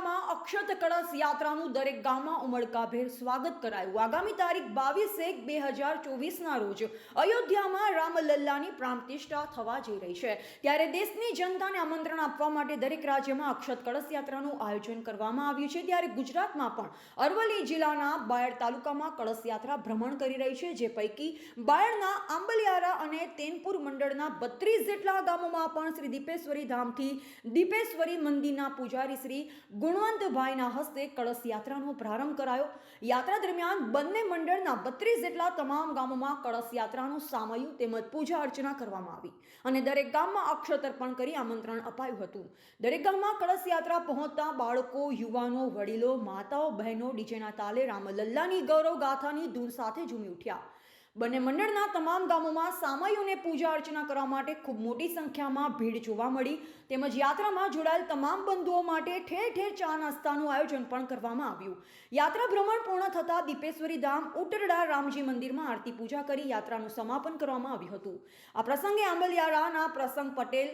તાલુકામાં અક્ષત કળશ યાત્રાનું દરેક ગામમાં ઉમળકાભેર સ્વાગત કરાયું. આગામી તારીખ બાવીસ એક બે હજાર ચોવીસના રોજ અયોધ્યામાં રામલલ્લાની પ્રાણપ્રતિષ્ઠા થવા જઈ રહી છે. ત્યારે દેશની જનતાને આમંત્રણ આપવા માટે દરેક રાજ્યમાં અક્ષત કળશ યાત્રાનું આયોજન કરવામાં આવ્યું છે. ત્યારે ગુજરાતમાં પણ અરવલ્લી જિલ્લાના બાયડ તાલુકામાં કળશ યાત્રા ભ્રમણ કરી રહી છે, જે પૈકી બાયડના આંબલિયારા અને તેનપુર મંડળના બત્રીસ જેટલા ગામોમાં પણ શ્રી દીપેશ્વરી ધામથી દીપેશ્વરી મંદિરના પૂજારી શ્રી ગુણવંતભાઈના હસ્તે કળશ યાત્રાનો પ્રારંભ કરાયો. યાત્રા દરમિયાન બંને મંડળના બત્રીસ જેટલા તમામ ગામોમાં કળશ યાત્રાનું સામયું તેમજ પૂજા અર્ચના કરવામાં આવી અને દરેક ગામમાં અક્ષતર્પણ કરી આમંત્રણ અપાયું હતું. દરેક ગામમાં કળશ યાત્રા પહોંચતા બાળકો, યુવાનો, વડીલો, માતાઓ, બહેનો, ડીજેના તાલે રામલલ્લાની ગૌરવ ગાથાની ધૂન સાથે ઝૂમી ઉઠ્યા. બંને મંડળના તમામ ગામોમાં સામાયોને પૂજા અર્ચના કરવા માટે ખૂબ મોટી સંખ્યામાં ભીડ જોવા મળી. તેમજ યાત્રામાં જોડાયેલ તમામ બંધુઓ માટે ઠેર ઠેર ચા નાસ્તાનું આયોજન પણ કરવામાં આવ્યું. યાત્રા ભ્રમણ પૂર્ણ થતાં દીપેશ્વરી ધામ, ઉટરડા, રામજી મંદિરમાં આરતી પૂજા કરી યાત્રાનું સમાપન કરવામાં આવ્યું હતું. આ પ્રસંગે આંબલિયારાના પ્રસંગ પટેલ,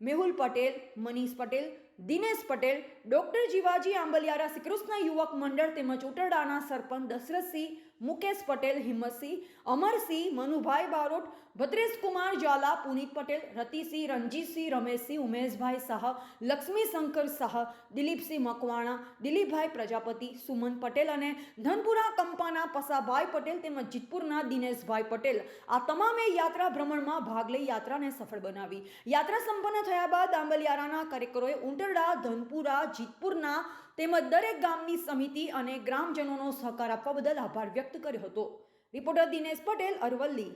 મેહુલ પટેલ, મનીષ પટેલ દિનેશ પટેલ, ડોક્ટર જીવાજી આંબલિયારા શ્રીકૃષ્ણ યુવક મંડળ તેમજ ઉટરડાના સરપંચ દશરથસિંહ, મુકેશ પટેલ, હિંમતસિંહ, અમરસિંહ, મનુભાઈ બારોટ ભદ્રેશ કુમાર ઝાલા, પુનિત પટેલ, રતિસિંહ, રણજીતસિંહ, રમેશસિંહ, ઉમેશભાઈ શાહ લક્ષ્મી શંકર શાહ દિલીપસિંહ મકવાણા, દિલીપભાઈ પ્રજાપતિ, સુમન પટેલ અને ધનપુરા કંપાના પસાભાઈ પટેલ તેમજ જીતપુરના દિનેશભાઈ પટેલ આ તમામે યાત્રા ભ્રમણમાં ભાગ લઈ યાત્રાને સફળ બનાવી. યાત્રા સંપન્ન થયા બાદ આંબલિયારાના કાર્યકરોએ ઉંટરડા ધનપુરા, જીતપુરના તેમજ દરેક ગામની સમિતિ અને ગ્રામજનોનો સહકાર આપવા બદલ આભાર વ્યક્ત કર્યો હતો. રિપોર્ટર દિનેશ પટેલ, અરવલ્લી.